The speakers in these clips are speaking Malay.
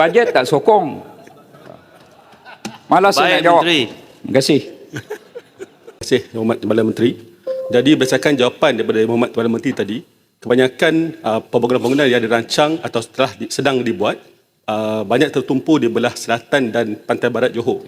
Bajet tak sokong. Malas saya nak Baik, jawab. Menteri. Terima kasih. Terima kasih Hormat Perdana Menteri. Jadi berdasarkan jawapan daripada Hormat Perdana Menteri tadi, kebanyakan uh, pembangunan-pembangunan yang dirancang atau setelah di, sedang dibuat uh, banyak tertumpu di belah selatan dan pantai barat Johor.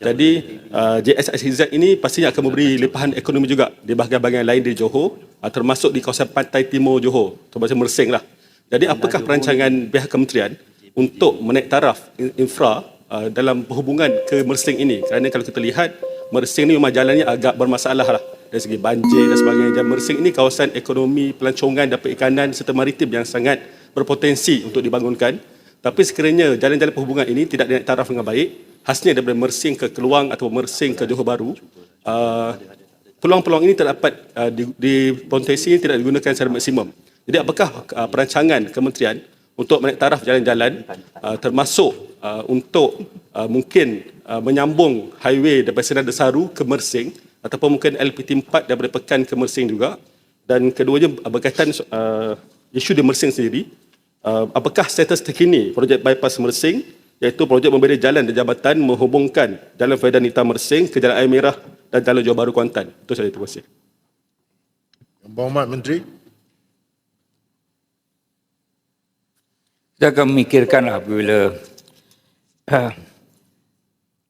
Jadi uh, JSIZ ini pastinya akan memberi limpahan ekonomi juga di bahagian-bahagian lain di Johor, uh, termasuk di kawasan pantai timur Johor, termasuk Mersing lah. Jadi apakah perancangan pihak kementerian untuk menaik taraf in- infra uh, dalam berhubungan ke Mersing ini? Kerana kalau kita lihat Mersing ni memang jalannya agak bermasalah lah dari segi banjir dan sebagainya. Dan Mersing ini kawasan ekonomi, pelancongan dan perikanan serta maritim yang sangat berpotensi untuk dibangunkan. Tapi sekiranya jalan-jalan perhubungan ini tidak dinaik taraf dengan baik, khasnya daripada Mersing ke Keluang atau Mersing ke Johor Bahru, uh, peluang-peluang ini terdapat uh, di, di potensi ini tidak digunakan secara maksimum. Jadi apakah uh, perancangan kementerian untuk menaik taraf jalan-jalan uh, termasuk uh, untuk uh, mungkin uh, menyambung highway daripada Sendang Desaru ke Mersing ataupun mungkin LPT 4 daripada Pekan ke Mersing juga dan keduanya uh, berkaitan uh, isu di Mersing sendiri uh, apakah status terkini projek bypass Mersing iaitu projek memberi jalan dan jabatan menghubungkan Jalan Fedan Nita Mersing ke Jalan Air Merah dan Jalan Johor Bahru Kuantan. Itu saja terima kasih. Berhormat Menteri. Kita akan memikirkanlah apabila uh,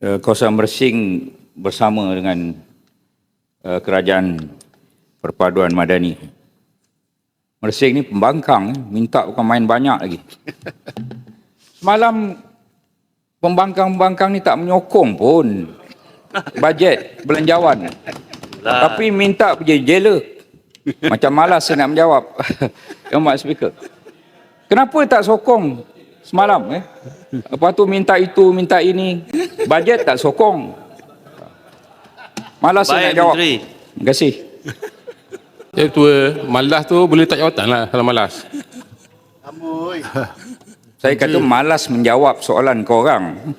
uh, kawasan Mersing bersama dengan uh, kerajaan perpaduan madani. Mersing ni pembangkang, eh, minta bukan main banyak lagi. Semalam pembangkang-pembangkang ni tak menyokong pun bajet belanjawan. Tapi minta pergi jailer. Macam malas nak menjawab. Yang Mak Speaker. Kenapa tak sokong semalam eh? Lepas tu minta itu, minta ini. Bajet tak sokong. Malas saya Baik, nak jawab. Menteri. Terima kasih. Ya tua, malas tu boleh tak jawatan lah kalau malas. Saya kata malas menjawab soalan korang.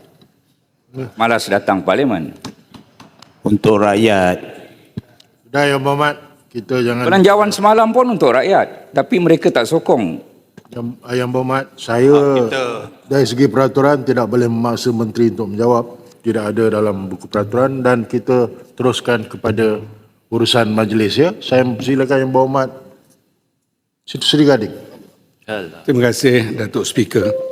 Malas datang parlimen. untuk rakyat. Sudah Yang Berhormat. Kita jangan... Belanjawan semalam pun untuk rakyat. Tapi mereka tak sokong. Yang, yang Berhormat, saya dari segi peraturan tidak boleh memaksa menteri untuk menjawab. Tidak ada dalam buku peraturan dan kita teruskan kepada urusan majlis ya. Saya silakan Yang Berhormat. Situ Seri Gading. Terima kasih Datuk Speaker.